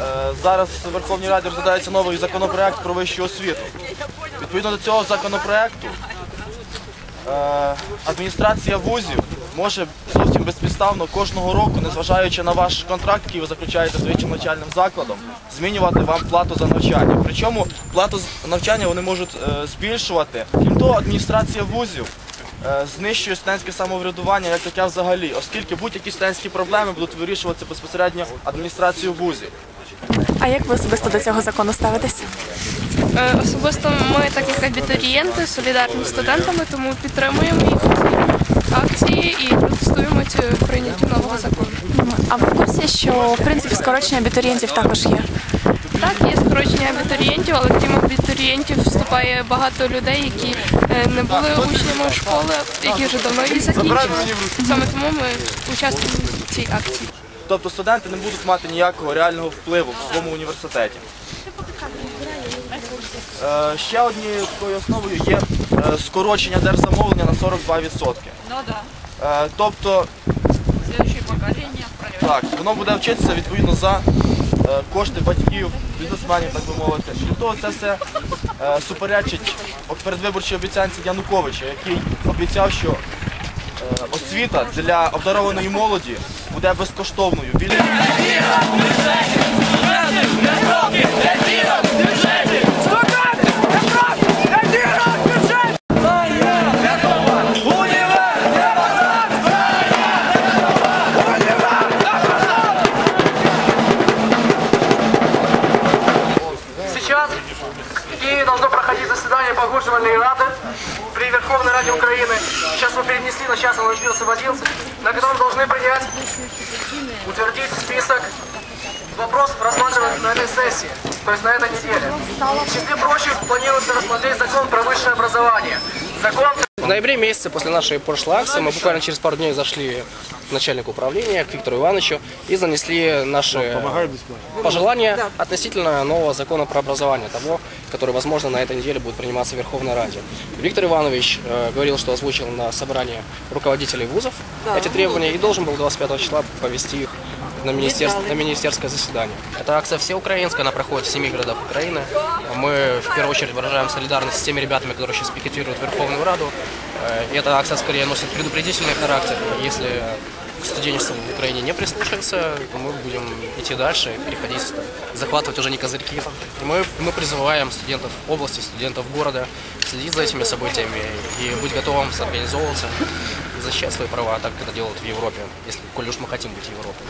Е, Зараз в Верховній Раді розглядається новий законопроект про вищу освіту. Відповідно до цього законопроекту е, адміністрація вузів може зовсім безпідставно кожного року, незважаючи на ваш контракт, який ви заключаєте з вищим навчальним закладом, змінювати вам плату за навчання. Причому плату за навчання вони можуть е, збільшувати. Крім того, адміністрація вузів знищує студентське самоврядування як таке взагалі, оскільки будь-які студентські проблеми будуть вирішуватися безпосередньо адміністрацією вузів. А як ви особисто до цього закону ставитесь? Е, Особисто ми, так як абітурієнти, солідарні з студентами, тому підтримуємо їх акції і протестуємо цю прийняттю нового закону. А ви в курсі, що в принципі скорочення абітурієнтів також є? Так, є скорочення абітурієнтів, але крім абітурієнтів вступає багато людей, які е, не були учнями школи, які вже давно її закінчили. Саме тому ми участвуємо в цій акції. Тобто студенти не будуть мати ніякого реального впливу в своєму університеті. Е, Ще однією такою основою є е, скорочення держзамовлення на 42%. Ну да. Е, Тобто, поколение так, воно буде вчитися відповідно за кошти батьків, бізнесменів, так би мовити. Крім того, це все е, суперечить передвиборчій обіцянці Януковича, який обіцяв, що е, освіта для обдарованої молоді буде безкоштовною. Вільною. Проходить заседание погоджувальной рады при Верховной Раде Украины. Сейчас мы перенесли на час, оно начнется в 11, на котором должны принять, утвердить список вопросов, рассматриваемых на этой сессии, то есть на этой неделе. В числе прочих планируется рассмотреть закон про высшее образование. Закон В ноябре месяце после нашей прошлой акции мы буквально через пару дней зашли к начальнику управления, к Виктору Ивановичу, и занесли наши пожелания относительно нового закона про образование, того, который, возможно, на этой неделе будет приниматься в Верховной Раде. Виктор Иванович э, говорил, что озвучил на собрании руководителей вузов эти требования и должен был 25 числа повести их на, министерство, на министерское заседание. Эта акция всеукраинская, она проходит в семи городах Украины. Мы в первую очередь выражаем солидарность с теми ребятами, которые сейчас пикетируют Верховную Раду. Э, И эта акция скорее носит предупредительный характер. Если студенчество в Украине не прислушается, то мы будем идти дальше, переходить, захватывать уже не козырьки. И мы, мы призываем студентов области, студентов города следить за этими событиями и быть готовым сорганизовываться защищать свои права, так как это делают в Европе, если, коль уж мы хотим быть Европой.